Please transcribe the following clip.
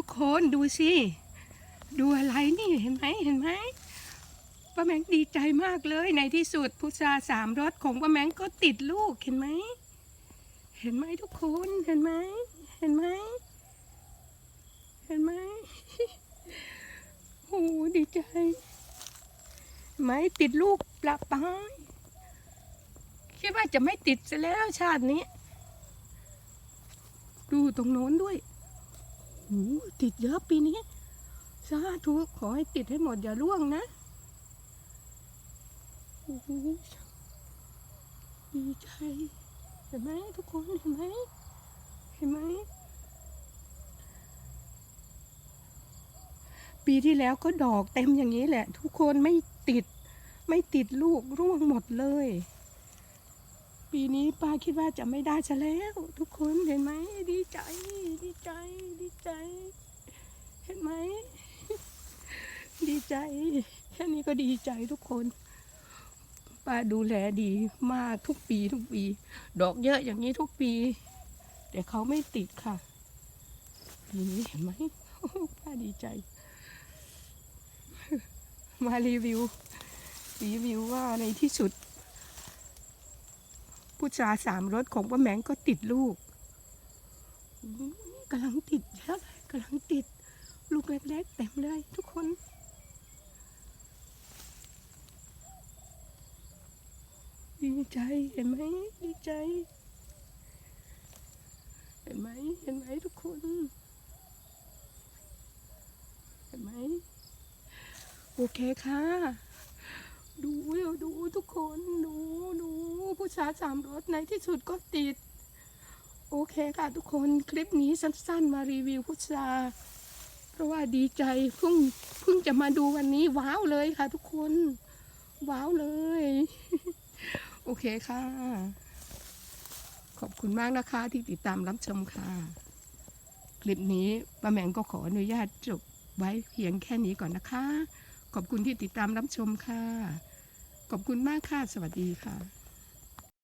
ทุกคนดูสิ ดูอะไรนี่เห็นไหมเห็นไหมป้าแมงดีใจมากเลยในที่สุดพุทราสามรสของป้าแมงก็ติดลูกเห็นไหม เห็นไหมทุกคนเห็นไหมเห็นไหมเห็นไหมโอ้ดีใจไหมติดลูกปลาปายคิดว่าจะไม่ติดซะแล้วชาตินี้ ดูตรงโน้นด้วย หติดเยอะปีนี้สาธุขอให้ติดให้หมดอย่าร่วงนะดีใจ เห็นไหมทุกคนเห็นไหมเห็นไหมปีที่แล้วก็ดอกเต็มอย่างนี้แหละ ทุกคนไม่ติด ไม่ติดลูกร่วงหมดเลย ปีนี้ป้าคิดว่าจะไม่ได้ซะแล้ว ทุกคนเห็นไหมดีใจดีใจดีใจ เห็นไหม ดี ใจ แค่นี้ก็ดีใจทุกคน ป้าดูแลดีมากทุกปีทุกปี ดอกเยอะอย่างนี้ทุกปี แต่เขาไม่ติดค่ะปีนี้เห็นไหมป้าดีใจ มารีวิว รีวิวว่าในที่สุด ผู้ชาสามรถของป้าแมงก็ติดลูกกำลังติดเยอะเลยกำลังติด ลูกเล็กๆเต็มเลยทุกคน ดีใจเห็นไหมดีใจ เห็นไหมเห็นไหมทุกคน เห็นไหมโอเคค่ะ ดูดูทุกคนดูดูผู้ชายสามรถในที่สุดก็ติด โอเคค่ะทุกคนคลิปนี้สั้นๆ มารีวิวพุทราเพราะว่าดีใจเพิ่งเพิ่งจะมาดูวันนี้ว้าวเลยค่ะทุกคน ว้าวเลย โอเคค่ะ ขอบคุณมากนะคะที่ติดตามรับชมค่ะ คลิปนี้ป้าแมงก็ขออนุญาตจบไว้เพียงแค่นี้ก่อนนะคะ ขอบคุณที่ติดตามรับชมค่ะ ขอบคุณมากค่ะ สวัสดีค่ะ